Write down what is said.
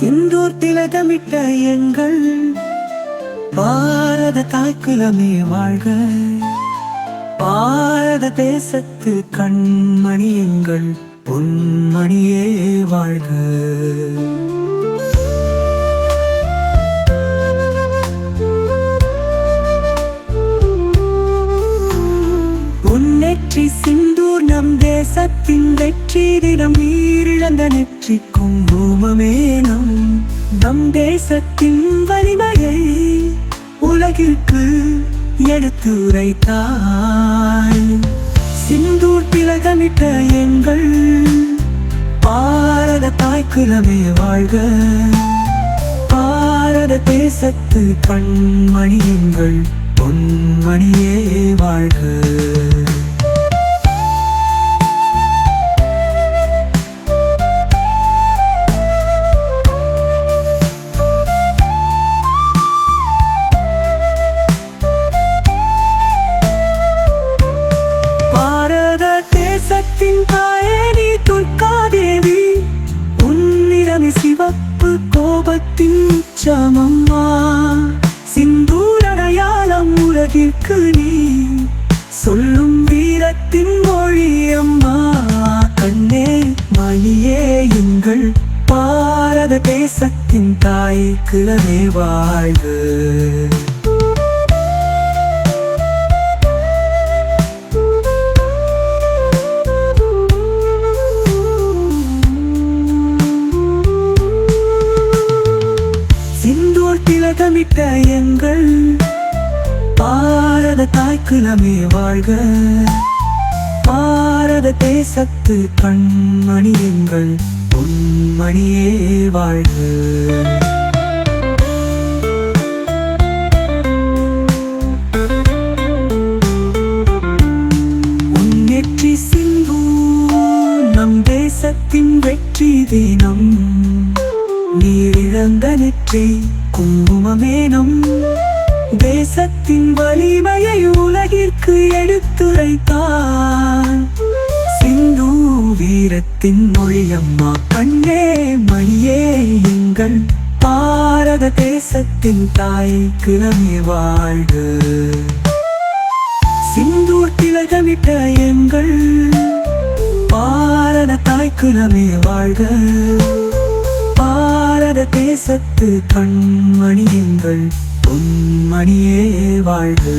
சிந்தூர் திலகமிட்ட எங்கள் பாரத தாய்க்குலமே வாழ்க. பாரத தேசத்து கண்மணி எங்கள் பொன்மணியே வாழ்க. உன்னெற்றி சிந்தூர் நம் தேசத்தின் வெற்றி சிறந்த நெற்றிக்கும் நெற்றி நம் தேசத்தின் வலிமையை உலகிற்கு எடுத்துரைத்தாய். சிந்தூர் திலகமிட்ட எங்கள் பாரத தாய்க்குலமே வாழ்க. பாரத தேசத்து கண்மணியங்கள் பொன்மணியே வாழ்க. உலகிற்கு நீ சொல்லும் வீரத்தின் மொழி அம்மா. கண்ணே மணியே எங்கள் பாரத தேசத்தின் தாய் கிழமே வாழ்வு. சிந்தூர் திலகமிட்ட எங்கள் பாரத தாய்க்குலமே வாழ்க. பாரத தேசத்து கண்மணி எங்கள் பொன்மணியே வாழ்க. உன்னெற்றி சிந்து நம் தேசத்தின் வெற்றி தினம். நீரிழந்த நெற்றி குங்குமமே நம் தேசத்தின் வலிமையை உலகிற்கு எடுத்துரைத்தான் சிந்து வீரத்தின் மொழியம்மா கண்ணே மணியே எங்கள் பாரத தேசத்தின் தாய் கிழமை வாழ்க. சிந்தூர் திலகமிட்ட எங்கள் பாரத தாய்க்குலமே வாழ்க. பாரத தேசத்து கண்மணி எங்கள் பொன்மணியே வாழ்வு